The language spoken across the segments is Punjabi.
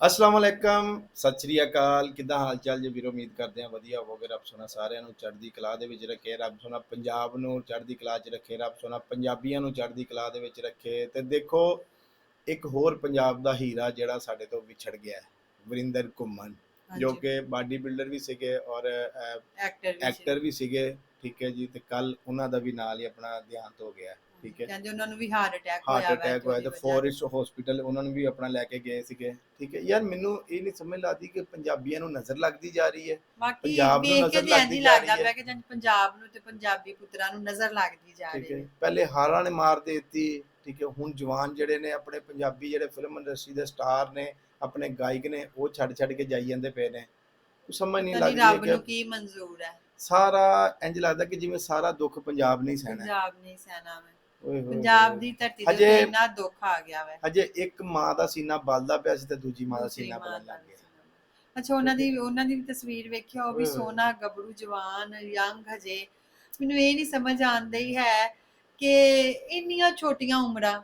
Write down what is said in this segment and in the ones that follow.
ਅਸਲਾਮ ਅਲੈਕਮ ਸਤਿ ਸ਼੍ਰੀ ਅਕਾਲ। ਕਿੱਦਾਂ ਹਾਲ ਚਾਲ ਜੀ? ਵੀਰੋ ਉਮੀਦ ਕਰਦੇ ਆ ਵਧੀਆ ਹੋਵੋਗੇ। ਰੱਬ ਸੋਨਾ ਸਾਰਿਆਂ ਨੂੰ ਚੜ੍ਹਦੀ ਕਲਾ ਦੇ ਵਿੱਚ ਰੱਖੇ। ਰੱਬ ਸੋਨਾ ਪੰਜਾਬ ਨੂੰ ਚੜ੍ਹਦੀ ਕਲਾ 'ਚ ਰੱਖੇ। ਰੱਬ ਸੋਨਾ ਪੰਜਾਬੀਆਂ ਨੂੰ ਚੜ੍ਹਦੀ ਕਲਾ ਦੇ ਵਿੱਚ ਰੱਖੇ। ਤੇ ਦੇਖੋ ਇੱਕ ਹੋਰ ਪੰਜਾਬ ਦਾ ਹੀਰਾ ਜਿਹੜਾ ਸਾਡੇ ਤੋਂ ਵਿਛੜ ਗਿਆ ਹੈ ਵਰਿੰਦਰ ਘੁੰਮਣ। ਜੋ ਕਿ ਬਾਡੀ ਬਿਲਡਰ ਵੀ ਸੀਗੇ ਔਰ ਐਕਟਰ ਵੀ ਐਕਟਰ ਵੀ ਸੀਗੇ। ਠੀਕ ਹੈ ਜੀ ਤੇ ਕੱਲ ਉਹਨਾਂ ਦਾ ਵੀ ਨਾਲ ਹੀ ਆਪਣਾ ਦੇਹਾਂਤ ਹੋ ਗਿਆ ਠੀਕ ਹੈ। ਕਹਿੰਦੇ ਉਹਨਾਂ ਨੂੰ ਵੀ ਹਾਰਟ ਅਟੈਕ ਹੋਇਆ ਹਾਰਟ ਅਟੈਕ ਹੋਇਆ ਤੇ ਫੋਰਿਸਟ ਹਸਪੀਟਲ ਉਹਨਾਂ ਨੂੰ ਵੀ ਆਪਣਾ ਲੈ ਕੇ ਗਏ ਸੀਗੇ। ਠੀਕ ਹੈ। ਯਾਰ ਮੈਨੂੰ ਇਹ ਨਹੀਂ ਸਮਝ ਲੱਗਦੀ ਕਿ ਪੰਜਾਬੀਆਂ ਨੂੰ ਨਜ਼ਰ ਲੱਗਦੀ ਜਾ ਰਹੀ ਹੈ। ਬਾਕੀ ਪੰਜਾਬ ਨੂੰ ਨਜ਼ਰ ਲੱਗਦੀ ਜਾ ਲੱਗਦਾ ਰਹੀ ਹੈ। ਪਿਆ ਕਿ ਜਿਵੇਂ ਪੰਜਾਬ ਨੂੰ ਤੇ ਪੰਜਾਬੀ ਪੁੱਤਰਾਂ ਨੂੰ ਨਜ਼ਰ ਲੱਗਦੀ ਜਾ ਰਹੀ ਹੈ। ਹੈ। ਪਹਿਲੇ ਹਾਰਾਂ ਨੇ ਮਾਰ ਦੇ ਦਿੱਤੀ। ਠੀਕ ਹੈ। ਹੁਣ ਜਵਾਨ ਜਿਹੜੇ ਨੇ ਆਪਣੇ ਪੰਜਾਬੀ ਜਿਹੜੇ ਫਿਲਮ ਇੰਡਸਟਰੀ ਦੇ ਸਟਾਰ ਨੇ ਆਪਣੇ ਗਾਇਕ ਨੇ ਉਹ ਛੱਡ ਛੱਡ ਕੇ ਜਾਈ ਜਾਂਦੇ ਪਏ ਨੇ। ਸਮਝ ਨਹੀਂ ਲੱਗਦੀ ਰੱਬ ਨੂੰ ਕਿ ਮਨਜ਼ੂਰ ਹੈ। ਸਾਰਾ ਇੰਜ ਲੱਗਦਾ ਕਿ ਜਿਵੇਂ ਸਾਰਾ ਦੁੱਖ ਪੰਜਾਬ ਨਹੀਂ ਸਹਿਣਾ। ਪੰਜਾਬ ਨਹੀਂ ਸਹਿਣਾ ਮੈਂ ਓਏ ਹੋਏ ਪੰਜਾਬ। ਦੀ ਧਰਤੀ ਤੇ ਹਜੇ- ਇੰਨਾ ਦੁੱਖ ਆ ਗਿਆ ਵਾ ਹਜੇ ਇੱਕ ਮਾਂ ਦਾ ਸੀਨਾ ਬਲਦਾ ਪਿਆ ਸੀ ਤੇ ਦੂਜੀ ਮਾਂ ਦਾ ਸੀਨਾ ਬਲਣ ਲੱਗ ਗਿਆ ਅੱਛਾ ਉਹਨਾਂ ਦੀ ਉਹਨਾਂ ਦੀ ਵੀ ਤਸਵੀਰ ਵੇਖਿਆ ਉਹ ਵੀ। ਸੋਨਾ ਗੱਭਰੂ ਜਵਾਨ ਯੰਗ ਹਜੇ ਮੈਨੂੰ ਇਹ ਨਹੀਂ ਸਮਝ ਆਉਂਦੀ ਹੈ ਕਿ ਇੰਨੀਆਂ ਛੋਟੀਆਂ ਉਮਰਾਂ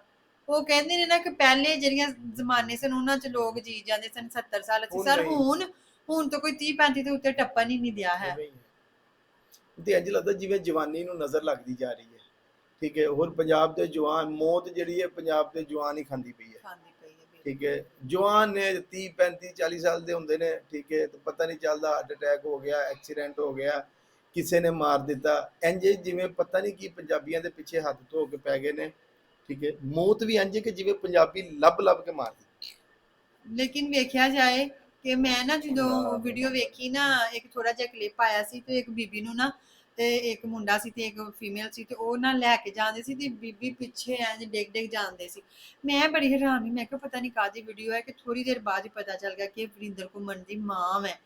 ਉਹ ਕਹਿੰਦੇ ਨੇ ਨਾ ਕਿ ਪਹਿਲੇ ਜਿਹੜੀਆਂ ਜ਼ਮਾਨੇ ਸਨ ਉਹਨਾਂ 'ਚ ਲੋਕ ਜੀ ਜਾਂਦੇ ਸਨ 70 ਸਾਲ ਅਸੀਂ ਹੁਣ ਸਰ ਨਹੀਂ। ਹੁਣ ਹੁਣ ਤਾਂ ਕੋਈ 30 35 ਦੇ ਉੱਤੇ ਟੱਪਣ ਹੀ ਨਹੀਂ ਦਿਆ ਹੈ ਐਵੇਂ ਹੀ ਹੈ। ਤੇ ਇੰਜ ਲੱਗਦਾ ਜਿਵੇਂ ਜਵਾਨੀ ਨੂੰ ਨਜ਼ਰ ਲੱਗਦੀ ਜਾ ਰਹੀ ਹੈ ਠੀਕ ਹੈ ਹੋਰ ਪੰਜਾਬ ਦੇ ਜਵਾਨ ਮੌਤ ਜਿਹੜੀ ਹੈ ਪੰਜਾਬ ਦੇ ਜਵਾਨ ਹੀ ਖਾਂਦੀ ਪਈ ਹੈ ਖਾਂਦੀ ਪਈ ਹੈ ਬਿਲਕੁਲ। ਠੀਕ ਹੈ ਜਵਾਨ ਨੇ 30 35 40 ਸਾਲ ਦੇ ਹੁੰਦੇ ਨੇ ਠੀਕ ਹੈ ਤੇ ਪਤਾ ਨਹੀਂ ਚੱਲਦਾ ਹਾਰਟ ਅਟੈਕ ਹੋ ਗਿਆ ਐਕਸੀਡੈਂਟ ਹੋ ਗਿਆ ਕਿਸੇ ਨੇ ਮਾਰ ਦਿੱਤਾ ਇੰਜ ਜਿਵੇਂ ਪਤਾ ਨਹੀਂ ਕੀ ਪੰਜਾਬੀਆਂ ਦੇ ਪਿੱਛੇ ਹੱਥ ਧੋ ਕੇ ਪੈ ਗਏ ਨੇ ਠੀਕ ਹੈ ਮੌਤ ਵੀ ਇੰਜ ਕਿ ਜਿਵੇਂ ਪੰਜਾਬੀ ਲੱਭ ਲੱਭ ਕੇ ਮਾਰ ਦਿੱਤੀ ਲੇਕਿਨ ਵੇਖਿਆ ਜਾਏ ਕਿ ਮੈਂ ਨਾ ਜਦੋਂ। ਵੀਡੀਓ ਵੇਖੀ ਨਾ ਇੱਕ ਥੋੜਾ ਜਿਹਾ ਕਲਿੱਪ ਆਇਆ ਸੀ ਤੇ ਇੱਕ ਬੀਬੀ ਨੂੰ ਨਾ ਤੇ ਇੱਕ ਮੁੰਡਾ ਸੀ ਤੇ ਇੱਕ ਫੀਮੇਲ ਸੀ ਤੇ ਉਹ ਨਾ ਲੈ ਕੇ ਜਾਂਦੇ ਸੀ ਤੇ ਬੀਬੀ ਪਿੱਛੇ ਇੰਜ ਡਿੱਗ ਡਿੱਗ ਜਾਂਦੇ ਸੀ। ਮੈਂ ਬੜੀ ਹੈਰਾਨ ਹੋਈ ਮੈਂ ਕਿਹਾ ਪਤਾ ਨਹੀਂ ਕਾਦੀ ਵੀਡੀਓ ਹੈ ਕਿ ਥੋੜੀ ਦੇਰ ਬਾਅਦ ਹੀ ਪਤਾ ਚੱਲ ਗਿਆ ਕਿ ਵਰਿੰਦਰ ਘੁੰਮਣ ਦੀ ਮਾਂ ਹੈ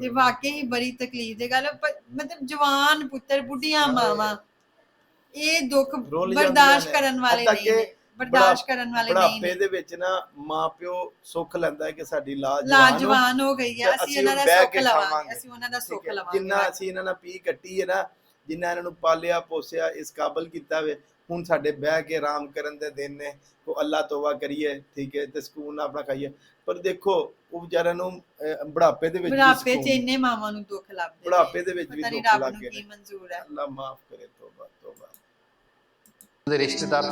ਤੇ ਵਾਕਈ ਹੀ ਬੜੀ ਤਕਲੀਫ ਦੀ ਗੱਲ ਮਤਲਬ ਜਵਾਨ ਪੁੱਤਰ ਬੁੱਢੀਆਂ ਮਾਵਾਂ ਇਹ ਦੁੱਖ ਬਰਦਾਸ਼ਤ। ਕਰਨ ਵਾਲੇ ਨਹੀਂ ਬਰਦਾਸ਼ਤ ਕਰਨ ਵਾਲੇ ਨਹੀਂ ਬੁਢਾਪੇ ਨੇ। ਦੇ ਵਿੱਚ ਨਾ ਮਾਪਿਓ ਸੁੱਖ ਲੈਂਦਾ ਹੈ ਕਿ ਸਾਡੀ ਲਾਜ ਲਾਜਵਾਨ ਹੋ ਗਈ ਹੈ। ਅਸੀਂ ਇਹਨਾਂ ਦਾ ਸੁੱਖ ਲਵਾਂਗੇ। ਅਸੀਂ ਉਹਨਾਂ ਦਾ ਸੁੱਖ। ਲਵਾਂਗੇ। ਜਿੰਨਾ ਅਸੀਂ ਇਹਨਾਂ ਨਾਲ ਪੀ ਕੱਟੀ ਹੈ ਨਾ ਜਿੰਨਾ ਇਹਨਾਂ ਨੂੰ ਪਾਲਿਆ ਪੋਸਿਆ ਇਸ ਕਾਬਲ ਕੀਤਾ ਵੇ ਹੁਣ ਸਾਡੇ ਬਹਿ ਕੇ ਆਰਾਮ ਕਰਨ ਦੇ ਦਿਨ ਨੇ। ਕੋ ਅੱਲਾ ਤੋਬਾ ਕਰੀਏ ਠੀਕ ਹੈ ਤੇ ਸਕੂਨ ਨਾਲ ਆਪਣਾ ਖਾਈਏ। ਪਰ ਦੇਖੋ ਉਹ ਵਿਚਾਰਿਆਂ ਨੂੰ ਅਹ, ਬੁਢਾਪੇ ਦੇ ਵਿੱਚ ਵੀ ਬੁਢਾਪੇ 'ਚ ਸਕੂਨ- ਇੰਨੇ ਮਾਵਾਂ ਨੂੰ ਦੁੱਖ ਲੱਭਦੇ ਨੇ। ਬੁਢਾਪੇ ਦੇ ਵਿੱਚ ਵੀ ਪਤਾ ਨਹੀਂ ਦੁੱਖ ਰੱਬ ਲੱਗ ਨੂੰ ਗਏ ਕੀ ਨੇ। ਮਨਜ਼ੂਰ ਹੈ। ਅੱਲਾ ਮਾਫ ਕਰੇ ਤੋਬਾ ਤੋਬਾ। ਦੇ ਰਿਸ਼ਤੇਦਾਰ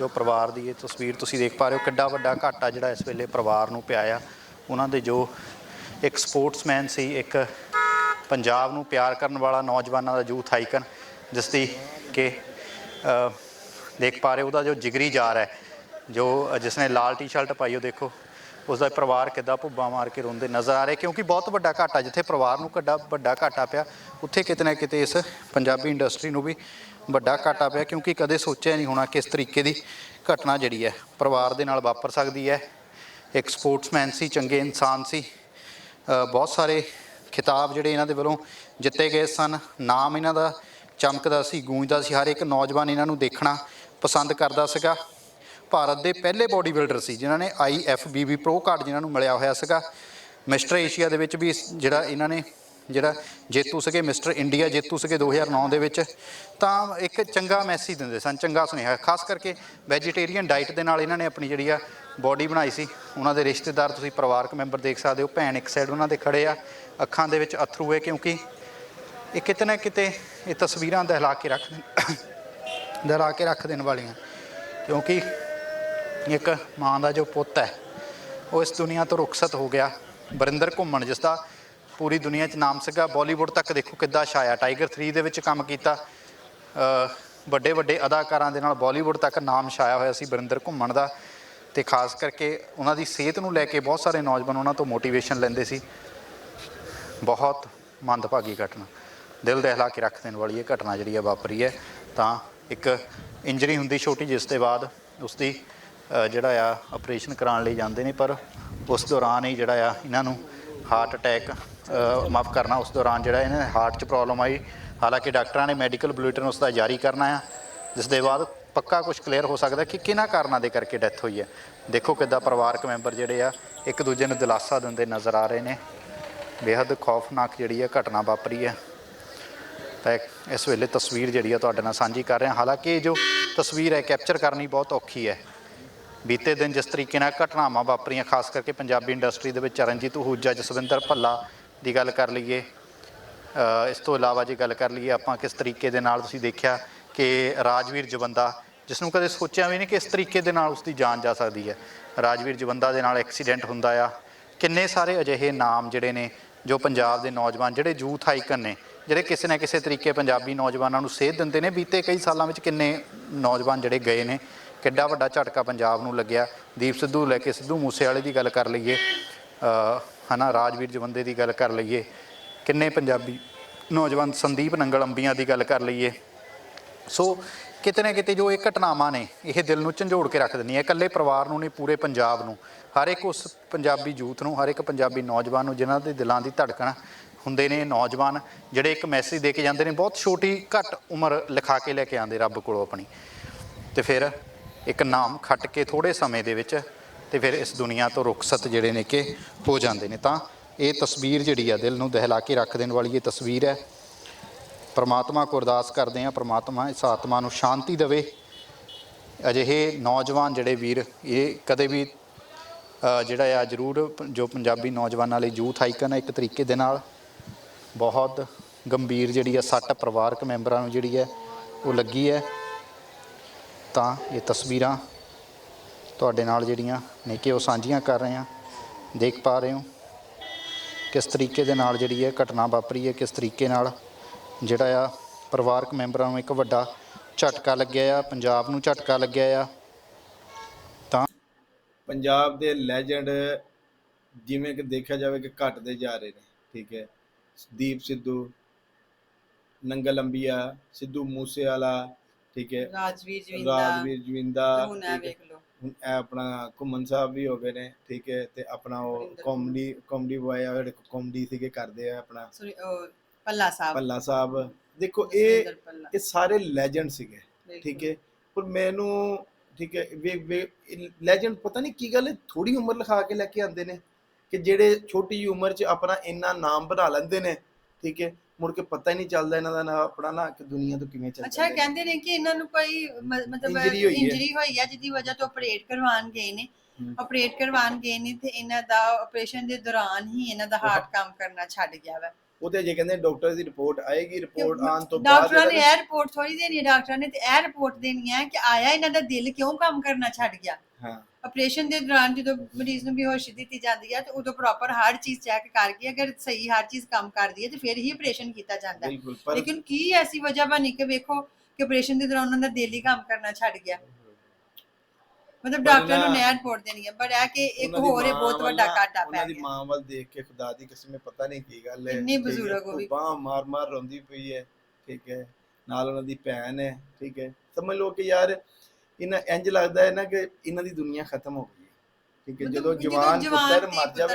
ਜੋ ਪਰਿਵਾਰ ਦੀ ਇਹ ਤਸਵੀਰ ਤੁਸੀਂ ਦੇਖ ਪਾ ਰਹੇ ਹੋ, ਕਿੱਡਾ ਵੱਡਾ ਘਾਟਾ ਜਿਹੜਾ ਇਸ ਵੇਲੇ ਪਰਿਵਾਰ ਨੂੰ ਪਿਆ ਆ। ਉਹਨਾਂ ਦੇ ਜੋ ਇੱਕ ਸਪੋਰਟਸਮੈਨ ਸੀ, ਇੱਕ ਪੰਜਾਬ ਨੂੰ ਪਿਆਰ ਕਰਨ ਵਾਲਾ ਨੌਜਵਾਨਾਂ ਦਾ ਯੂਥ ਆਈਕਨ, ਜਿਸ ਦੀ ਕਿ ਦੇਖ ਪਾ ਰਹੇ ਹੋ, ਉਹਦਾ ਜੋ ਜਿਗਰੀ ਜਾਰ ਹੈ, ਜੋ, ਜਿਸ ਨੇ ਲਾਲ ਟੀ-ਸ਼ਰਟ ਪਾਈ, ਉਹ ਦੇਖੋ। ਉਸ ਦਾ ਪਰਿਵਾਰ ਕਿੱਦਾਂ ਭੁੱਬਾ ਮਾਰ ਕੇ ਰੋਂਦੇ ਨਜ਼ਰ ਆ ਰਹੇ? ਕਿਉਂਕਿ ਬਹੁਤ ਵੱਡਾ ਘਾਟਾ ਜਿੱਥੇ ਪਰਿਵਾਰ ਨੂੰ ਕਿੱਡਾ ਵੱਡਾ ਘਾਟਾ ਪਿਆ, ਉੱਥੇ ਕਿਤੇ ਨਾ ਕਿਤੇ ਇਸ ਪੰਜਾਬੀ ਇੰਡਸਟਰੀ ਨੂੰ ਵੀ ਵੱਡਾ ਘਾਟਾ ਪਿਆ, ਕਿਉਂਕਿ ਕਦੇ ਸੋਚਿਆ ਨਹੀਂ ਹੋਣਾ ਕਿਸ ਤਰੀਕੇ ਦੀ ਘਟਨਾ ਜਿਹੜੀ ਹੈ, ਪਰਿਵਾਰ ਦੇ ਨਾਲ ਵਾਪਰ ਸਕਦੀ ਹੈ। ਇੱਕ ਸਪੋਰਟਸਮੈਨ ਸੀ, ਚੰਗੇ ਇਨਸਾਨ ਸੀ। ਬਹੁਤ ਸਾਰੇ ਖਿਤਾਬ ਜਿਹੜੇ ਇਹਨਾਂ ਦੇ ਵੱਲੋਂ ਜਿੱਤੇ ਗਏ ਸਨ। ਨਾਮ ਇਹਨਾਂ ਦਾ ਚਮਕਦਾ ਸੀ, ਗੂੰਜਦਾ ਸੀ। ਹਰ ਇੱਕ ਨੌਜਵਾਨ ਇਹਨਾਂ ਨੂੰ ਦੇਖਣਾ ਪਸੰਦ ਕਰਦਾ ਸੀਗਾ। ਭਾਰਤ ਦੇ ਪਹਿਲੇ ਬਾਡੀ ਬਿਲਡਰ ਸੀ, ਜਿਨ੍ਹਾਂ ਨੇ ਆਈਐਫਬੀਬੀ ਪ੍ਰੋ ਕਾਰਡ ਜਿਨ੍ਹਾਂ ਨੂੰ ਮਿਲਿਆ ਹੋਇਆ ਸੀਗਾ। ਮਿਸਟਰ ਏਸ਼ੀਆ ਦੇ ਵਿੱਚ ਵੀ ਜਿਹੜਾ ਇਹਨਾਂ ਨੇ, ਜਿਹੜਾ ਜੇਤੂ ਸੀਗੇ, ਮਿਸਟਰ ਇੰਡੀਆ ਜੇਤੂ ਸੀਗੇ 2009 ਦੇ ਵਿੱਚ। ਤਾਂ ਇੱਕ ਚੰਗਾ ਮੈਸੇਜ ਦਿੰਦੇ ਸਨ, ਚੰਗਾ ਸੁਨੇਹਾ। ਖਾਸ ਕਰਕੇ ਵੈਜੀਟੇਰੀਅਨ ਡਾਈਟ ਦੇ ਨਾਲ ਇਹਨਾਂ ਨੇ ਆਪਣੀ ਜਿਹੜੀ ਆ ਬਾਡੀ ਬਣਾਈ ਸੀ। ਉਹਨਾਂ ਦੇ ਰਿਸ਼ਤੇਦਾਰ ਤੁਸੀਂ ਪਰਿਵਾਰਕ ਮੈਂਬਰ ਦੇਖ ਸਕਦੇ ਹੋ, ਭੈਣ ਇੱਕ ਸਾਈਡ ਉਹਨਾਂ ਦੇ ਖੜੇ ਆ, ਅੱਖਾਂ ਦੇ ਵਿੱਚ ਅਥਰੂ ਹੈ ਕਿਉਂਕਿ ਇਹ ਕਿਤੇ ਨਾ ਕਿਤੇ ਇਹ ਤਸਵੀਰਾਂ ਦਹਿਲਾ ਕੇ ਰੱਖ, ਦਹਿਲਾ ਕੇ ਰੱਖ ਦੇਣ ਵਾਲੀਆਂ। ਕਿਉਂਕਿ ਇੱਕ ਮਾਂ ਦਾ ਜੋ ਪੁੱਤ ਹੈ, ਉਹ ਇਸ ਦੁਨੀਆ ਤੋਂ ਰੁਖਸਤ ਹੋ ਗਿਆ। ਬਰਿੰਦਰ ਘੁੰਮਣ ਜਿਸ ਦਾ ਪੂਰੀ ਦੁਨੀਆ 'ਚ ਨਾਮ ਸੀਗਾ। ਬਾਲੀਵੁੱਡ ਤੱਕ ਦੇਖੋ ਕਿੱਦਾਂ ਛਾਇਆ। ਟਾਈਗਰ 3 ਦੇ ਵਿੱਚ ਕੰਮ ਕੀਤਾ। ਵੱਡੇ ਵੱਡੇ ਅਦਾਕਾਰਾਂ ਦੇ ਨਾਲ ਬਾਲੀਵੁੱਡ ਤੱਕ ਨਾਮ ਛਾਇਆ ਹੋਇਆ ਸੀ ਵਰਿੰਦਰ ਘੁੰਮਣ ਦਾ। ਤੇ ਖਾਸ ਕਰਕੇ ਉਹਨਾਂ ਦੀ ਸਿਹਤ ਨੂੰ ਲੈ ਕੇ ਬਹੁਤ ਸਾਰੇ ਨੌਜਵਾਨ ਉਹਨਾਂ ਤੋਂ ਮੋਟੀਵੇਸ਼ਨ ਲੈਂਦੇ ਸੀ। ਬਹੁਤ ਮੰਦਭਾਗੀ ਘਟਨਾ। ਦਿਲ ਦਹਿਲਾ ਕੇ ਰੱਖ ਦੇਣ ਵਾਲੀ ਇਹ ਘਟਨਾ ਜਿਹੜੀ ਆ ਵਾਪਰੀ ਹੈ। ਤਾਂ ਇੱਕ ਇੰਜਰੀ ਹੁੰਦੀ ਛੋਟੀ, ਜਿਸ ਦੇ ਬਾਅਦ ਉਸ ਦੀ ਜਿਹੜਾ ਆ ਆਪਰੇਸ਼ਨ ਕਰਾਉਣ ਲਈ ਜਾਂਦੇ ਨੇ, ਪਰ ਉਸ ਦੌਰਾਨ ਹੀ ਜਿਹੜਾ ਆ ਇਹਨਾਂ ਨੂੰ ਹਾਰਟ ਅਟੈਕ ਮਾਫ ਕਰਨਾ, ਉਸ ਦੌਰਾਨ ਜਿਹੜਾ ਇਹਨਾਂ ਦੇ ਹਾਰਟ 'ਚ ਪ੍ਰੋਬਲਮ ਆਈ। ਹਾਲਾਂਕਿ ਡਾਕਟਰਾਂ ਨੇ ਮੈਡੀਕਲ ਬੁਲੇਟਿਨ ਉਸ ਦਾ ਜਾਰੀ ਕਰਨਾ ਆ। ਜਿਸ ਦੇ ਬਾਅਦ ਪੱਕਾ ਕੁਝ ਕਲੀਅਰ ਹੋ ਸਕਦਾ ਕਿ ਕਿਹਨਾਂ ਕਾਰਨਾਂ ਦੇ ਕਰਕੇ ਡੈਥ ਹੋਈ ਹੈ। ਦੇਖੋ ਕਿੱਦਾਂ ਪਰਿਵਾਰਕ ਮੈਂਬਰ ਜਿਹੜੇ ਆ, ਇੱਕ ਦੂਜੇ ਨੂੰ ਦਿਲਾਸਾ ਦਿੰਦੇ ਨਜ਼ਰ ਆ ਰਹੇ ਨੇ। ਬੇहद ਖੌਫਨਾਕ ਜਿਹੜੀ ਹੈ ਘਟਨਾ ਵਾਪਰੀ ਹੈ। ਤਾਂ ਇਸ ਵੇਲੇ ਤਸਵੀਰ ਜਿਹੜੀ ਆ ਤੁਹਾਡੇ ਨਾਲ ਸਾਂਝੀ ਕਰ ਰਹੇ। ਹਾਂ ਹਾਲਾਂਕਿ ਇਹ ਜੋ ਤਸਵੀਰ ਹੈ ਕੈਪਚਰ ਕਰਨੀ ਬਹੁਤ ਔਖੀ ਹੈ। ਬੀਤੇ ਦਿਨ ਜਿਸ ਤਰੀਕੇ ਨਾਲ ਘਟਨਾਵਾਂ ਵਾਪਰੀਆਂ, ਖਾਸ ਕਰਕੇ ਪੰਜਾਬੀ ਇੰਡਸਟਰੀ ਦੇ ਵਿੱਚ ਚਰਨਜੀਤ ਹੂਜਾ, ਜਸਵਿੰਦਰ ਭੱਲਾ ਦੀ ਗੱਲ ਕਰ ਲਈਏ ਇਸ ਤੋਂ ਇਲਾਵਾ ਜੇ ਗੱਲ ਕਰ ਲਈਏ ਆਪਾਂ ਕਿਸ ਤਰੀਕੇ ਦੇ ਨਾਲ ਤੁਸੀਂ ਦੇਖਿਆ ਕਿ ਰਾਜਵੀਰ ਜਵੰਦਾ, ਜਿਸ ਨੂੰ ਕਦੇ ਸੋਚਿਆ ਵੀ ਨਹੀਂ ਕਿ ਇਸ ਤਰੀਕੇ ਦੇ ਨਾਲ ਉਸ ਦੀ ਜਾਨ ਜਾ ਸਕਦੀ ਹੈ, ਰਾਜਵੀਰ ਜਵੰਦਾ ਦੇ ਨਾਲ ਐਕਸੀਡੈਂਟ ਹੁੰਦਾ ਆ, ਕਿੰਨੇ ਸਾਰੇ ਅਜਿਹੇ ਨਾਮ ਜਿਹੜੇ ਨੇ ਜੋ ਪੰਜਾਬ ਦੇ ਨੌਜਵਾਨ, ਜਿਹੜੇ ਯੂਥ ਆਈਕਨ ਨੇ, ਜਿਹੜੇ ਕਿਸੇ ਨਾ ਕਿਸੇ ਤਰੀਕੇ ਪੰਜਾਬੀ ਨੌਜਵਾਨਾਂ ਨੂੰ ਸੇਧ ਦਿੰਦੇ ਨੇ, ਬੀਤੇ ਕਈ ਸਾਲਾਂ ਵਿੱਚ ਕਿੰਨੇ ਨੌਜਵਾਨ ਜਿਹੜੇ ਗਏ ਨੇ ਕਿੱਡਾ ਵੱਡਾ ਝਟਕਾ ਪੰਜਾਬ ਨੂੰ ਲੱਗਿਆ। ਦੀਪ ਸਿੱਧੂ ਲੈ ਕੇ ਸਿੱਧੂ ਮੂਸੇਵਾਲੇ ਦੀ ਗੱਲ ਕਰ ਲਈਏ ਅ, ਹਨਾ ਰਾਜਵੀਰ ਜਵੰਦੇ ਦੀ ਗੱਲ ਕਰ ਲਈਏ ਕਿੰਨੇ ਪੰਜਾਬੀ ਨੌਜਵਾਨ ਸੰਦੀਪ ਨੰਗਲ ਅੰਬੀਆਂ ਦੀ ਗੱਲ ਕਰ ਲਈਏ। ਸੋ ਕਿਤੇ ਨਾ ਕਿਤੇ ਜੋ ਇਹ ਘਟਨਾਵਾਂ ਨੇ ਇਹ ਦਿਲ ਨੂੰ ਝੰਜੋੜ ਕੇ ਰੱਖ ਦਿੰਦੀਆਂ ਇਕੱਲੇ ਪਰਿਵਾਰ ਨੂੰ ਨਹੀਂ ਪੂਰੇ ਪੰਜਾਬ ਨੂੰ। ਹਰ ਇੱਕ ਉਸ ਪੰਜਾਬੀ ਯੂਥ ਨੂੰ ਹਰ ਇੱਕ ਪੰਜਾਬੀ ਨੌਜਵਾਨ ਨੂੰ ਜਿਨ੍ਹਾਂ ਦੇ ਦਿਲਾਂ ਦੀ ਧੜਕਣ ਹੁੰਦੇ ਨੇ ਨੌਜਵਾਨ ਜਿਹੜੇ ਇੱਕ ਮੈਸੇਜ ਦੇ ਕੇ ਜਾਂਦੇ ਨੇ ਬਹੁਤ ਛੋਟੀ ਘੱਟ ਉਮਰ ਲਿਖਾ ਕੇ ਲੈ ਕੇ ਆਉਂਦੇ ਰੱਬ ਕੋਲੋਂ ਆਪਣੀ। ਤੇ ਫਿਰ ਇੱਕ ਨਾਮ ਖੱਟ ਕੇ ਥੋੜੇ ਸਮੇਂ ਦੇ ਵਿੱਚ ਤੇ ਫਿਰ ਇਸ ਦੁਨੀਆ ਤੋਂ ਰੁਖਸਤ ਜਿਹੜੇ ਨੇ ਕਿ ਹੋ ਜਾਂਦੇ ਨੇ। ਤਾਂ ਇਹ ਤਸਵੀਰ ਜਿਹੜੀ ਆ ਦਿਲ ਨੂੰ ਦਹਿਲਾ ਕੇ ਰੱਖ ਦੇਣ ਵਾਲੀ ਇਹ ਤਸਵੀਰ ਹੈ। ਪਰਮਾਤਮਾ ਕੋ ਅਰਦਾਸ ਕਰਦੇ ਹਾਂ, ਪਰਮਾਤਮਾ ਇਸ ਆਤਮਾ ਨੂੰ ਸ਼ਾਂਤੀ ਦੇਵੇ। ਅਜਿਹੇ ਨੌਜਵਾਨ ਜਿਹੜੇ ਵੀਰ, ਇਹ ਕਦੇ ਵੀ ਜਿਹੜਾ ਆ ਜ਼ਰੂਰ ਜੋ ਪੰਜਾਬੀ ਨੌਜਵਾਨਾਂ ਲਈ ਯੂਥ ਆਈਕਨ ਹੈ ਇੱਕ ਤਰੀਕੇ ਦੇ ਨਾਲ, ਬਹੁਤ ਗੰਭੀਰ ਜਿਹੜੀ ਆ ਸੱਟ ਪਰਿਵਾਰਕ ਮੈਂਬਰਾਂ ਨੂੰ ਜਿਹੜੀ ਹੈ, ਉਹ ਲੱਗੀ ਹੈ। ਤਾਂ ਇਹ ਤਸਵੀਰਾਂ ਤੁਹਾਡੇ ਨਾਲ ਜਿਹੜੀਆਂ ਨੇ ਕਿ ਉਹ ਸਾਂਝੀਆਂ ਕਰ ਰਹੇ ਹਾਂ। ਦੇਖ ਪਾ ਰਹੇ ਹੋ ਕਿਸ ਤਰੀਕੇ ਦੇ ਨਾਲ ਜਿਹੜੀ ਹੈ ਘਟਨਾ ਵਾਪਰੀ ਹੈ, ਕਿਸ ਤਰੀਕੇ ਨਾਲ ਜਿਹੜਾ ਆ ਪਰਿਵਾਰਕ ਮੈਂਬਰਾਂ ਨੂੰ ਇੱਕ ਵੱਡਾ ਝਟਕਾ ਲੱਗਿਆ ਆ, ਪੰਜਾਬ ਨੂੰ ਝਟਕਾ ਲੱਗਿਆ ਆ। ਤਾਂ ਪੰਜਾਬ ਦੇ ਲੈਜੈਂਡ ਜਿਵੇਂ ਕਿ ਦੇਖਿਆ ਜਾਵੇ ਕਿ ਘਟਦੇ ਜਾ ਰਹੇ ਨੇ, ਠੀਕ ਹੈ। ਦੀਪ ਸਿੱਧੂ, ਨੰਗਲ ਅੰਬੀਆ, ਸਿੱਧੂ ਮੂਸੇਵਾਲਾ ਠੀਕ ਹੈ। ਰਾਜਵੀਰ ਜਵਿੰਦਾ ਰਾਜਵੀਰ ਜਵਿੰਦਾ ਹੁਣ ਹੈ। ਵੇਖ ਲਓ। ਹੁਣ ਇਹ ਆਪਣਾ ਘੁੰਮਨ ਸਾਹਿਬ ਵੀ ਹੋ ਗਏ ਨੇ ਠੀਕ ਹੈ ਤੇ ਆਪਣਾ ਉਹ ਕਾਮੇਡੀ ਕਾਮੇਡੀ ਬੁਆਏ ਆ ਜਿਹੜੇ ਕਾਮੇਡੀ ਸੀਗੇ ਕਰਦੇ ਆ ਆਪਣਾ। ਪੱਲਾ ਸਾਹਿਬ। ਭੱਲਾ ਸਾਹਿਬ। ਦੇਖੋ ਇਹ ਇਹ ਸਾਰੇ ਲੈਜੈਂਡ ਸੀਗੇ। ਠੀਕ ਹੈ। ਪਰ ਮੈਨੂੰ ਠੀਕ ਹੈ ਵੇ ਲੈਜੈਂਡ ਪਤਾ ਨਹੀਂ ਕੀ ਗੱਲ ਹੈ ਥੋੜੀ ਉਮਰ ਲਿਖਾ ਕੇ ਲੈ ਕੇ ਆਉਂਦੇ ਨੇ ਕਿ ਜਿਹੜੇ ਛੋਟੀ ਉਮਰ 'ਚ ਆਪਣਾ ਇੰਨਾ ਨਾਮ ਬਣਾ ਲੈਂਦੇ ਨੇ ਠੀਕ ਹੈ। ਮੁੜ ਕੇ ਪਤਾ ਹੀ ਨਹੀਂ ਚੱਲਦਾ ਇਹਨਾਂ ਦਾ ਨਾ ਆਪਣਾ ਨਾ ਕਿ ਦੁਨੀਆ ਤੋਂ ਕਿਵੇਂ ਚੱਲ ਅੱਛਾ ਕਹਿੰਦੇ ਨੇ ਕਿ ਇਹਨਾਂ ਨੂੰ ਕੋਈ ਮ- ਮਤਲਬ Injury ਹੋਈ ਹੈ। ਇੰਜਰੀ ਹੋਈ ਹੈ ਜਿਹਦੀ ਵਜ੍ਹਾ ਤੋਂ ਆਪਰੇਟ ਕਰਵਾਉਣ ਗਏ ਨੇ। ਹਮ। ਆਪਰੇਟ ਕਰਵਾਉਣ ਗਏ ਨੇ ਤੇ ਇਹਨਾਂ ਦਾ ਆਪਰੇਸ਼ਨ ਦੇ ਦੌਰਾਨ ਹੀ ਇਹਨਾਂ ਦਾ ਹਾਰਟ ਕੰਮ ਕਰਨਾ ਛੱਡ ਗਿਆ ਵਾ। ਉਹਦੇ ਜੇ ਕਹਿੰਦੇ ਡਾਕਟਰ ਦੀ ਰਿਪੋਰਟ ਆਏਗੀ ਰਿਪੋਰਟ ਆਉਣ ਤੋਂ ਬਾਅਦ ਡਾਕਟਰਾਂ ਨੇ ਇਹ ਰਿਪੋਰਟ ਥੋੜੀ ਦੇਣੀ ਹੈ ਡਾਕਟਰਾਂ ਨੇ ਤੇ ਇਹ ਰਿਪੋਰਟ ਦੇਣੀ ਹੈ ਕਿ ਆਇਆ ਇਹਨਾਂ ਦਾ ਦਿਲ ਕਿਉਂ ਕੰਮ ਕਰਨਾ ਛੱਡ ਗਿਆ? ਹਾਂ। ਆਪਰੇਸ਼ਨ ਦੇ ਦੌਰਾਨ ਜਦੋਂ ਮਰੀਜ਼ ਨੂੰ ਬੇਹੋਸ਼ ਦਿੱਤੀ ਜਾਂਦੀ ਹੈ ਤੇ ਉਦੋਂ ਪ੍ਰੋਪਰ ਹਰ ਚੀਜ਼ ਚੈੱਕ ਕਰਕੇ ਅਗਰ ਸਹੀ ਹਰ ਚੀਜ਼ ਕੰਮ ਕਰਦੀ ਹੈ ਤੇ ਫਿਰ ਹੀ ਆਪਰੇਸ਼ਨ ਕੀਤਾ ਜਾਂਦਾ। ਹੈ ਬਿਲਕੁਲ ਪਰ ਲੇਕਿਨ ਕੀ ਐਸੀ ਵਜ੍ਹਾ ਬਣੀ ਕਿ ਵੇਖੋ ਕਿ ਆਪਰੇਸ਼ਨ ਦੇ ਦੌਰਾਨ ਉਹਨਾਂ ਦਾ ਹੀ ਕੰਮ ਕਰਨਾ ਛੱਡ ਗਿਆ। ਮਤਲਬ ਡਾਕਟਰ ਨੂੰ ਨਾ- ਨਿਆਂ ਰਿਪੋਰਟ ਦੇਣੀ ਹੈ ਪਰ ਇਹ ਕਿ ਇੱਕ ਉਹਨਾਂ ਦੀ ਹੋਰ ਇਹ ਬਹੁਤ ਵੱਡਾ ਘਾਟਾ ਉਹਨਾਂ ਪੈ ਦੀ ਗਿਆ। ਮਾਂ ਵੱਲ ਦੇਖ ਕੇ ਖੁਦਾ ਦੀ ਕਸਮ ਹੈ ਪਤਾ ਨਹੀਂ ਕੀ ਗੱਲ ਹੈ। ਇੰਨੀ ਹੈ, ਬਜ਼ੁਰਗ ਉਹ ਵੀ। ਬਾਂਹ ਮਾਰ ਮਾਰ ਰੋਂਦੀ ਪਈ ਹੈ ਠੀਕ ਹੈ ਨਾਲ ਉਹਨਾਂ ਦੀ ਭੈਣ ਹੈ ਠੀਕ ਹੈ। ਸਮਝ ਲਓ ਕਿ ਯਾਰ ਇਹਨਾਂ ਇੰਜ ਲੱਗਦਾ ਹੈ ਨਾ ਕਿ ਇਹਨਾਂ ਦੀ ਦੁਨੀਆ ਖਤਮ ਹੋ ਗਈ ਠੀਕ ਹੈ ਜਦੋਂ ਜਵਾਨ ਪੁੱਤਰ ਮਰ ਜਾਵੇ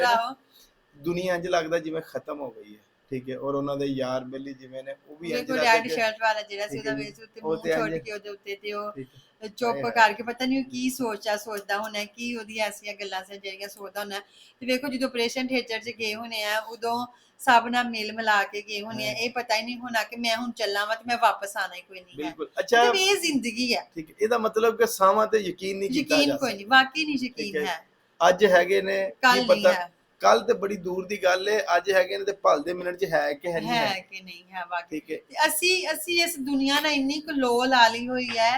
ਦੁਨੀਆ ਇੰਜ ਲੱਗਦਾ ਜਿਵੇਂ ਖਤਮ ਹੋ ਗਈ ਹੈ। ਠੀਕ ਹੈ ਔਰ ਉਹਨਾਂ ਦੇ ਯਾਰ ਬੇਲੀ ਜਿਵੇਂ ਨੇ ਉਹ ਵੀ ਲੱਗਦਾ ਰੈਡ ਸ਼ਰਟ ਵਾਲਾ ਜਿਹੜਾ ਸੀ ਉਹਦਾ। ਵੇਚ ਉੱਤੇ ਮੂੰਹ ਤੇ ਛੋੜ ਕੇ ਉਹਦੇ ਉੱਤੇ ਤੇ ਉਹ। ਚੁੱਪ। ਕਰਕੇ ਪਤਾ ਨਹੀਂ ਉਹ ਕੀ ਸੋਚਾ ਸੋਚਦਾ ਹੋਣਾ ਕੀ ਉਹਦੀ ਐਸੀਆਂ ਗੱਲਾਂ ਸੀ ਜਿਹੜੀਆਂ ਸੋਚਦਾ ਹੋਣਾ ਤੇ ਵੇਖੋ ਜਦੋਂ ਆਪਰੇਸ਼ਨ ਥੀਏਟਰ 'ਚ ਗਏ ਹੋਣੇ ਆ ਉਦੋਂ ਸਭ ਨਾਲ ਮਿਲ ਮਿਲਾ ਕੇ ਗਏ ਹੋਣੇ ਆ ਇਹ ਪਤਾ ਹੀ ਨਹੀਂ ਹੋਣਾ ਕਿ ਮੈਂ ਹੁਣ ਚੱਲਾਂ ਵਾ ਤੇ ਮੈਂ ਵਾਪਸ ਆਣਾ ਹੀ ਕੋਈ ਨਹੀਂ ਬਿਲਕੁਲ ਅੱਛਾ ਮਤਲਬ ਇਹ ਜ਼ਿੰਦਗੀ ਹੈ ਠੀਕ ਹੈ। ਇਹਦਾ ਮਤਲਬ ਕਿ ਸਾਵਾਂ ਤੇ ਯਕੀਨ ਨਹੀਂ ਕੀਤਾ ਯਕੀਨ ਜਾ ਕੋਈ ਸਕਦਾ ਨਹੀਂ ਵਾਕਈ ਨਹੀਂ ਯਕੀਨ ਹੈ। ਅੱਜ ਹੈਗੇ ਨੇ ਕੱਲ ਕੀ ਪਤਾ ਹੈ ਕੱਲ ਤੇ ਬੜੀ ਦੂਰ ਦੀ ਗੱਲ ਹੈ ਅੱਜ ਹੈਗੇ ਨੇ ਤੇ ਭਲ ਦੇ ਮਿੰਟ 'ਚ ਹੈ ਕਿ ਹੈ ਨਹੀਂ ਹੈ ਹੈ? ਕਿ ਨਹੀਂ ਹੈ ਵਾਕਈ। ਠੀਕ ਹੈ ਤੇ ਅਸੀਂ ਅਸੀਂ ਇਸ ਦੁਨੀਆ ਨਾਲ ਇੰਨੀ ਕੁ ਲੋਹ ਲਾ ਲਈ ਹੋਈ ਹੈ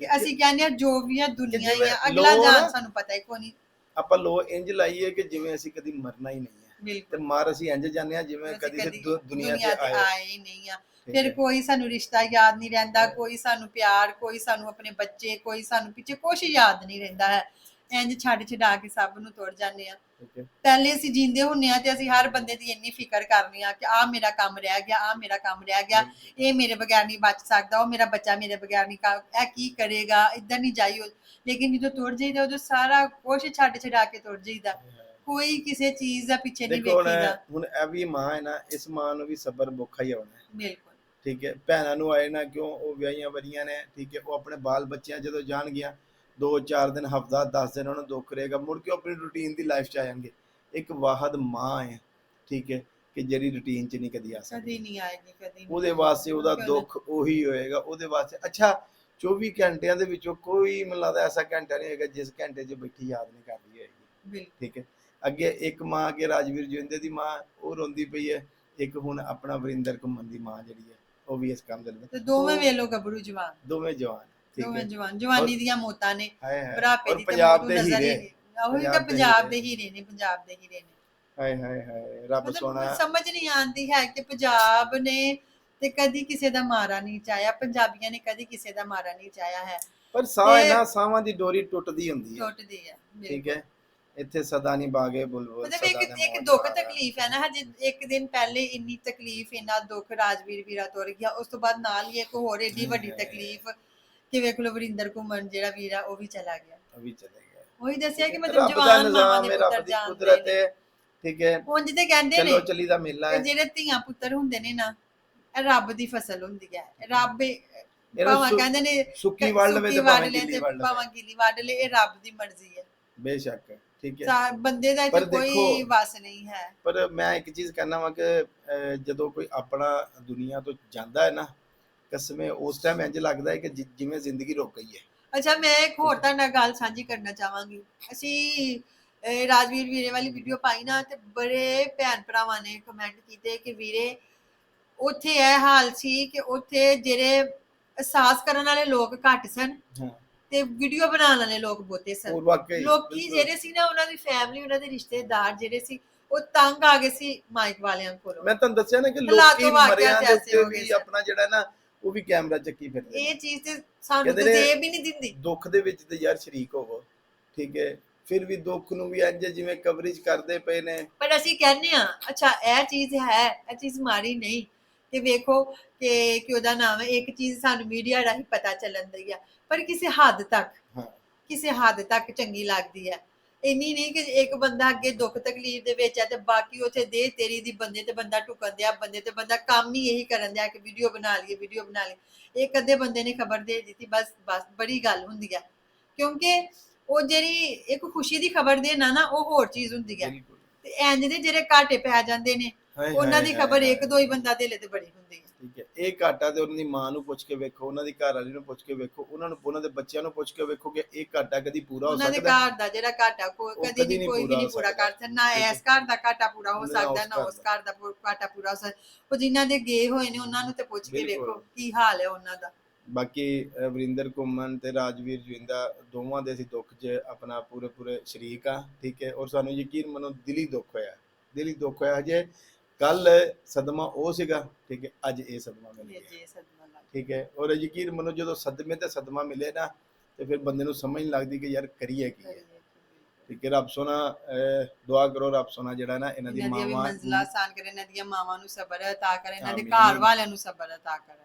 ਕਿ ਅਸੀਂ ਕਹਿੰਦੇ ਆ ਜੋ ਵੀ ਹੈ ਦੁਨੀਆ ਹੀ ਹੈ ਅਗਲਾ ਲੋਹ ਜਾਣ ਨਾ- ਸਾਨੂੰ ਪਤਾ ਹੀ ਕੋਈ ਨਹੀਂ। ਆਪਾਂ ਲੋ ਇੰਜ ਲਾਈਏ ਕਿ ਜਿਵੇਂ ਅਸੀਂ ਕਦੀ ਮਰਨਾ ਹੀ ਨਹੀਂ ਹੈ। ਤੇ ਮਰ ਅਸੀਂ ਇੰਜ ਜਾਂਦੇ ਆ ਜਿਵੇਂ ਅਸੀਂ ਕਦੀ ਦੁ- ਦੁਨੀਆ ਤੇ ਆਏ। ਹੀ ਨਹੀਂ ਆ ਫਿਰ ਹੈ। ਕੋਈ ਸਾਨੂੰ ਰਿਸ਼ਤਾ ਯਾਦ ਨਹੀਂ ਰਹਿੰਦਾ ਕੋਈ ਸਾਨੂੰ ਪਿਆਰ ਕੋਈ ਸਾਨੂੰ ਆਪਣੇ ਬੱਚੇ ਕੋਈ ਸਾਨੂੰ ਪਿੱਛੇ ਕੁਝ ਯਾਦ ਨਹੀਂ ਰਹਿੰਦਾ ਹੈ। ਇੰਜ ਛੱਡ ਛਡਾ ਕੇ ਸਭ ਨੂੰ ਤੁਰ ਜਾਂਦੇ ਆ। ਪਹਿਲੇ ਅਸੀਂ ਜਿੰਦੇ ਹੁੰਨੇ ਆ ਤੇ ਅਸੀਂ ਹਰ ਬੰਦੇ ਦੀ ਇੰਨੀ ਫਿਕਰ ਕਰਨੀ ਆ ਕਿ ਆ ਮੇਰਾ ਕੰਮ ਰਹਿ ਗਿਆ ਆ ਮੇਰਾ ਕੰਮ ਰਹਿ ਗਿਆ ਇਹ ਮੇਰੇ ਬਗੈਰ ਨਹੀਂ ਬਚ ਸਕਦਾ ਉਹ ਮੇਰਾ ਬੱਚਾ ਮੇਰੇ ਬਗੈਰ ਨਹੀਂ ਕਰ ਇਹ ਕੀ ਕਰੇਗਾ ਇਦਾਂ ਨਹੀਂ ਜਾਈਓ ਲੇਕਿਨ ਜਦੋਂ ਤੁਰ ਜਾਈਦਾ ਉਦੋਂ ਸਾਰਾ ਕੁਝ ਛੱਡ ਛਡਾ ਕੇ ਤੁਰ ਜਾਈਦਾ। ਕੋਈ ਕਿਸੇ ਚੀਜ਼ ਦਾ ਪਿੱਛੇ ਨਹੀਂ ਦੇਖੋ ਹੁਣ ਵੇਖੀਦਾ। ਹੁਣ ਇਹ ਵੀ ਮਾਂ ਹੈ ਨਾ ਇਸ ਮਾਂ ਨੂੰ ਵੀ ਸਬਰ ਭੁੱਖਾ ਹੀ ਆਉਣਾ ਹੈ। ਬਿਲਕੁਲ। ਠੀਕ ਹੈ ਭੈਣਾਂ ਨੂੰ ਆਏ ਨਾ ਕਿਉਂ ਉਹ ਵਿਆਹੀਆਂ ਵਰੀਆਂ ਨੇ ਠੀਕ ਹੈ ਉਹ ਆਪਣੇ ਬਾਲ ਬੱਚਿਆਂ ਜਦੋਂ ਜਾਣਗੀਆਂ 2-4 ਦਿਨ ਹਫਤਾ 10 ਦਿਨ ਉਹਨਾਂ ਨੂੰ ਦੁੱਖ ਰਹੇਗਾ ਮੁੜ ਕੇ ਆਪਣੀ ਰੂਟੀਨ ਦੀ ਲਾਈਫ 'ਚ ਆ ਜਾਣਗੇ। ਇੱਕ ਵਾਹਦ ਮਾਂ ਹੈ ਠੀਕ ਹੈ ਕਿ ਜਿਹੜੀ ਰੂਟੀਨ 'ਚ ਨਹੀਂ ਕਦੀ ਆ ਸਕਦੀ। ਕਦੀ ਨਹੀਂ ਆਏਗੀ ਕਦੀ ਨਹੀਂ ਉਹਦੇ ਵਾਸਤੇ ਉਹਦਾ? ਦੁੱਖ ਉਹੀ ਹੋਏਗਾ ਉਹਦੇ ਵਾਸਤੇ। ਅੱਛਾ 24 ਘੰਟਿਆਂ ਦੇ ਵਿੱਚੋਂ ਕੋਈ ਮੈਨੂੰ ਲੱਗਦਾ ਐਸਾ ਘੰਟਾ ਨਹੀਂ ਹੋਏਗਾ ਜਿਸ ਘੰਟੇ 'ਚ ਬੈਠੀ ਯਾਦ ਨਹੀਂ ਕਰਦੀ ਹੋਏਗੀ। ਠੀਕ ਹੈ ਅੱਗੇ ਇੱਕ ਮਾਂ ਅੱਗੇ ਰਾਜਵੀਰ ਜਵਿੰਦਰ ਦੀ ਮਾਂ ਉਹ ਰੋਂਦੀ ਪਈ ਹੈ ਇੱਕ ਹੁਣ ਆਪਣਾ ਵਰਿੰਦਰ ਘੁੰਮਣ ਦੀ ਮਾਂ ਜਿਹੜੀ ਹੈ ਉਹ ਵੀ ਇਸ ਕੰਮ ਦੇ ਲਈ। ਤੇ ਦੋਵੇਂ ਵੇਲੋ ਗੱਭਰੂ ਜਵਾਨ। ਦੋਵੇਂ ਜਵਾਨ। ਦੋਵੇਂ ਜਵਾਨ ਜਵਾਨੀ ਦੀਆਂ ਮੌਤਾਂ ਨੇ। ਔਰ ਦੀ ਤੇ ਪੰਜਾਬ ਮੌਤ ਦੇ ਨਜ਼ਰ ਹੀ ਉਹੀ ਤਾਂ ਪੰਜਾਬ ਦੇ ਹੀਰੇ। ਨੇ ਪੰਜਾਬ ਦੇ ਹੀਰੇ ਨੇ। ਹਾਏ ਹਾਏ ਹਾਏ ਰੱਬ ਸੋਹਣਾ। ਸਮਝ ਨਹੀਂ ਆਉਂਦੀ ਹੈ ਕਿ ਪੰਜਾਬ ਨੇ ਤੇ ਕਦੀ ਕਿਸੇ ਦਾ ਮਾਰਾ ਨਹੀਂ ਚਾਹਿਆ ਪੰਜਾਬੀਆਂ ਨੇ ਕਦੀ ਕਿਸੇ ਦਾ ਮਾਰਾ ਨਹੀਂ ਚਾਹਿਆ ਹੈ। ਪਰ ਸਾਹ ਤੇ- ਨਾ ਸਾਵਾਂ ਦੀ ਡੋਰੀ ਟੁੱਟਦੀ ਹੁੰਦੀ ਹੈ। ਟੁੱਟਦੀ ਹੈ ਠੀਕ ਹੈ। ਇੱਥੇ ਸਦਾ ਨਹੀਂ ਬਾਗੇ ਬੁਲਬੁਲ ਸਦਾ ਇੱਕ ਇੱਕ ਦੁੱਖ। ਤਕਲੀਫ ਹੈ ਨਾ ਹਜੇ ਇੱਕ ਦਿਨ ਪਹਿਲੇ ਇੰਨੀ ਤਕਲੀਫ ਇੰਨਾ ਦੁੱਖ ਰਾਜਵੀਰ ਵੀਰਾ ਤੁਰ ਗਿਆ ਉਸ ਤੋਂ ਬਾਅਦ ਨਾਲ ਹੀ ਇੱਕ ਹੋਰ ਏਡੀ ਵੱਡੀ ਤਕਲੀਫ ਕਿ ਵੇਖ ਲੋ ਵਰਿੰਦਰ ਘੁੰਮਣ ਜਿਹੜਾ ਵੀਰਾ ਉਹ ਵੀ ਚਲਾ ਗਿਆ। ਅਭੀ ਚਲੇ ਗਿਆ। ਉਹੀ ਦੱਸਿਆ ਕਿ ਮਤਲਬ ਜਵਾਨ ਮਾਵਾਂ ਦੇ ਪੁੱਤਰ ਜਾਂਦੇ ਨੇ। ਠੀਕ ਹੈ। ਉਂਝ ਤੇ ਕਹਿੰਦੇ ਨੇ ਚਲੋ ਚਲੀ ਦਾ ਮੇਲਾ ਹੈ। ਜਿਹੜੇ ਧੀਆਂ ਪੁੱਤਰ ਹੁੰਦੇ ਨੇ ਨਾ ਇਹ ਰੱਬ ਦੀ ਫਸਲ ਹੁੰਦੀ ਹੈ। ਰੱਬ ਭਾਵੇਂ ਕਹਿੰਦੇ ਨੇ ਸੁੱਕੀ ਵੱਢ ਲਵੇ ਤੇ ਭਾਵੇਂ ਲੈ ਗਿੱਲੀ ਵੱਢ ਲਵੇ ਭਾਵੇਂ ਗਿੱਲੀ ਵੱਢ ਲੈ ਇਹ ਰੱਬ ਦੀ ਮਰਜ਼ੀ ਹੈ। ਬੇਸ਼ੱਕ ਠੀਕ ਹੈ। ਬੰਦੇ ਦਾ ਇੱਥੇ ਕੋਈ ਵਸ ਨਹੀਂ ਹੈ। ਪਰ ਮੈਂ ਇੱਕ ਚੀਜ਼ ਕਹਿਣਾ ਵਾ ਕਿ ਜਦੋਂ ਕੋਈ ਆਪਣਾ ਦੁਨੀਆ ਤੋਂ ਜਾਂਦਾ ਹੈ ਨਾ ਕਸਮੇ ਉਸ ਟਾਈਮ ਇੰਜ ਲੱਗਦਾ ਹੈ ਕਿ ਜਿ- ਜਿਵੇਂ ਜ਼ਿੰਦਗੀ ਰੁਕ ਗਈ ਹੈ। ਅੱਛਾ ਮੈਂ ਇੱਕ ਹੋਰ ਤੁਹਾਡੇ ਨਾਲ ਗੱਲ ਸਾਂਝੀ ਕਰਨਾ ਚਾਹਾਂਗੀ। ਅਸੀਂ ਅਹ, ਰਾਜਵੀਰ ਵੀਰੇ ਵਾਲੀ ਵੀਡੀਓ ਪਾਈ ਨਾ ਤੇ ਬੜੇ ਭੈਣ ਭਰਾਵਾਂ ਨੇ ਕਮੈਂਟ ਕੀਤੇ ਕਿ ਵੀਰੇ ਉੱਥੇ ਇਹ ਹਾਲ ਸੀ ਕਿ ਉੱਥੇ ਜਿਹੜੇ ਅਹਿਸਾਸ ਕਰਨ ਵਾਲੇ ਲੋਕ ਘੱਟ ਸਨ ਹਾਂ। ਤੇ ਵੀਡੀਓ ਬਣਾਉਣ ਵਾਲੇ ਲੋਕ ਬਹੁਤੇ ਸਨ। ਵਾਕਈ ਲੋਕੀ ਬਿਲਕੁਲ। ਜਿਹੜੇ ਸੀ ਨਾ ਉਹਨਾਂ ਦੀ ਫੈਮਿਲੀ ਉਹਨਾਂ ਦੇ ਰਿਸ਼ਤੇਦਾਰ ਜਿਹੜੇ ਸੀ ਉਹ ਤੰਗ ਆ ਗਏ ਸੀ ਮਾਈਕ ਵਾਲਿਆਂ ਕੋਲੋਂ। ਮੈਂ ਤੁਹਾਨੂੰ ਦੱਸਿਆ ਨਾ ਕਿ ਹਾਲਾਤ ਲੋਕੀ ਵਾਕਿਆ ਮਰਿਆਂ ਦੇ ਐਸੇ ਉੱਤੇ ਹੋ ਗਏ ਵੀ ਸਨ। ਆਪਣਾ ਜਿਹੜਾ ਨਾ ਉਹ ਵੀ ਕੈਮਰਾ ਚੱਕੀ ਫਿਰਦੇ ਨੇ। ਇਹ ਚੀਜ਼ ਤੇ ਸਾਨੂੰ ਕਹਿੰਦੇ ਨੇ- ਤਜੇਬ ਹੀ ਨਹੀਂ ਦਿੰਦੀ। ਦੁੱਖ ਦੇ ਵਿੱਚ ਤੇ ਯਾਰ ਸ਼ਰੀਕ ਹੋਵੋ ਠੀਕ ਹੈ? ਫਿਰ ਵੀ ਦੁੱਖ ਨੂੰ ਵੀ ਇੰਜ ਜਿਵੇਂ ਕਵਰੇਜ ਕਰਦੇ ਪਏ ਨੇ। ਪਰ ਅਸੀਂ ਕਹਿੰਦੇ ਆ ਅੱਛਾ ਇਹ ਚੀਜ਼ ਹੈ ਇਹ ਚੀਜ਼ ਮਾੜੀ ਨਹੀਂ। ਤੇ ਵੇਖੋ ਕਿ ਕਿ ਉਹਦਾ ਨਾਮ ਹੈ ਇੱਕ ਚੀਜ਼ ਸਾਨੂੰ ਮੀਡੀਆ ਰਾਹੀਂ ਪਤਾ ਚੱਲਣ ਦੀ ਆ ਪਰ ਕਿਸੇ ਹੱਦ ਤੱਕ ਹਾਂ। ਕਿਸੇ ਹੱਦ ਤੱਕ ਚੰਗੀ ਲੱਗਦੀ ਹੈ। ਇੰਨੀ ਨਹੀਂ ਕਿ ਇੱਕ ਬੰਦਾ ਅੱਗੇ ਦੁੱਖ ਤਕਲੀਫ ਦੇ ਵਿੱਚ ਹੈ ਤੇ ਬਾਕੀ ਉਥੇ ਦੇ ਤੇਰੀ ਦੀ ਬੰਦੇ ਤੇ ਬੰਦਾ ਟੁਕਣ ਦਿਆ ਬੰਦੇ ਤੇ ਬੰਦਾ ਕੰਮ ਹੀ ਇਹੀ ਕਰਨ ਦਿਆ ਕਿ ਵੀਡੀਓ ਬਣਾ ਲਈਏ ਵੀਡੀਓ ਬਣਾ ਲਈਏ। ਇੱਕ ਅੱਧੇ ਬੰਦੇ ਨੇ ਖਬਰ ਦੇ ਦਿੱਤੀ ਬਸ ਬਸ ਬੜੀ ਗੱਲ ਹੁੰਦੀ ਹੈ ਕਿਉਂਕਿ ਉਹ ਜਿਹੜੀ ਇੱਕ ਖੁਸ਼ੀ ਦੀ ਖਬਰ ਦੇਣਾ ਨਾ ਉਹ ਹੋਰ ਚੀਜ਼ ਹੁੰਦੀ ਹੈ ਬਿਲਕੁਲ। ਤੇ ਇੰਜ ਦੇ ਜਿਹੜੇ ਘਾਟੇ ਪੈ ਜਾਂਦੇ ਨੇ ਉਹਨਾਂ ਦੀ ਖਬਰ ਇੱਕ ਦੋ ਹੀ ਬੰਦਾ ਦੇ ਲੈ ਤੇ ਬੜੀ ਹੁੰਦੀ ਹੈ ਠੀਕ ਹੈ ਇਹ ਘਾਟਾ ਤੇ ਉਹਨਾਂ ਦੀ ਮਾਂ ਨੂੰ ਪੁੱਛ ਕੇ ਵੇਖੋ ਉਹਨਾਂ ਦੀ ਘਰ ਵਾਲੀ ਨੂੰ ਪੁੱਛ ਕੇ ਵੇਖੋ ਉਹਨਾਂ ਨੂੰ ਉਹਨਾਂ ਦੇ ਬੱਚਿਆਂ ਨੂੰ ਪੁੱਛ ਕੇ ਵੇਖੋ ਕਿ ਇਹ ਘਾਟਾ ਕਦੀ ਪੂਰਾ ਹੋ ਉਹਨਾਂ ਦੇ ਸਕਦਾ? ਘਰ ਦਾ ਜਿਹੜਾ ਘਾਟਾ ਕਦੀ ਨਹੀਂ ਕੋਈ ਵੀ ਨਹੀਂ ਪੂਰਾ ਸਕਦਾ। ਕਰ ਸਕਦਾ ਨਾ। ਇਸ ਘਰ ਦਾ ਘਾਟਾ ਪੂਰਾ ਹੋ ਸਕਦਾ ਨਾ ਉਸ ਘਰ ਦਾ ਘਾਟਾ ਪੂਰਾ ਹੋ ਸਕਦਾ ਉਹ ਜਿਨ੍ਹਾਂ ਦੇ ਗਏ ਹੋਏ ਨੇ ਉਹਨਾਂ ਨੂੰ ਤੇ ਪੁੱਛ ਕੇ। ਵੇਖੋ ਕੀ ਹਾਲ ਹੈ ਉਹਨਾਂ ਦਾ ਬਾਕੀ ਵਰਿੰਦਰ ਘੁੰਮਣ ਤੇ ਰਾਜਵੀਰ ਜਵਿੰਦਾ ਦੋਵਾਂ ਦੇ ਅਸੀਂ ਦੁੱਖ 'ਚ ਆਪਣਾ ਪੂਰੇ ਪੂਰੇ ਸ਼ਰੀਕ ਆ ਠੀਕ ਹੈ ਔਰ ਸਾਨੂੰ ਯਕੀਨ ਮੰਨੋ ਦਿਲੀ ਦੁੱਖ ਹੋਇਆ ਦਿਲੀ ਦੁੱਖ ਹੋਇਆ ਜੇ ਕੱਲ ਸਦਮਾ ਉਹ ਸੀਗਾ ਠੀਕ ਹੈ ਅੱਜ ਇਹ ਸਦਮਾ ਮਿਲ ਗਿਆ। ਜੇ ਸਦਮਾ ਲੱਗ ਠੀਕ ਹੈ ਔਰ ਯਕੀਨ ਮੰਨੋ ਜਦੋਂ ਸਦਮੇ ਤੇ ਸਦਮਾ ਮਿਲੇ ਨਾ ਤੇ ਫਿਰ ਬੰਦੇ ਨੂੰ ਸਮਝ ਨਹੀਂ ਲੱਗਦੀ ਕਿ ਯਾਰ ਕਰੀਏ ਕੀ ਹੈ। ਠੀਕ ਹੈ ਰੱਬ ਸੋਨਾ ਦੁਆ ਕਰੋ ਰੱਬ ਸੋਨਾ ਜਿਹੜਾ ਨਾ ਇਹਨਾਂ ਦੀ ਮਾਵਾਂ ਮੰਜ਼ਲਾ ਆਸਾਨ ਕਰੇ ਇਹਨਾਂ ਦੀਆਂ ਮਾਵਾਂ ਨੂੰ ਸਬਰ ਅਤਾ ਕਰੇ ਇਹਨਾਂ ਦੇ। ਘਰ ਵਾਲਿਆਂ ਨੂੰ ਸਬਰ ਅਤਾ ਕਰੇ।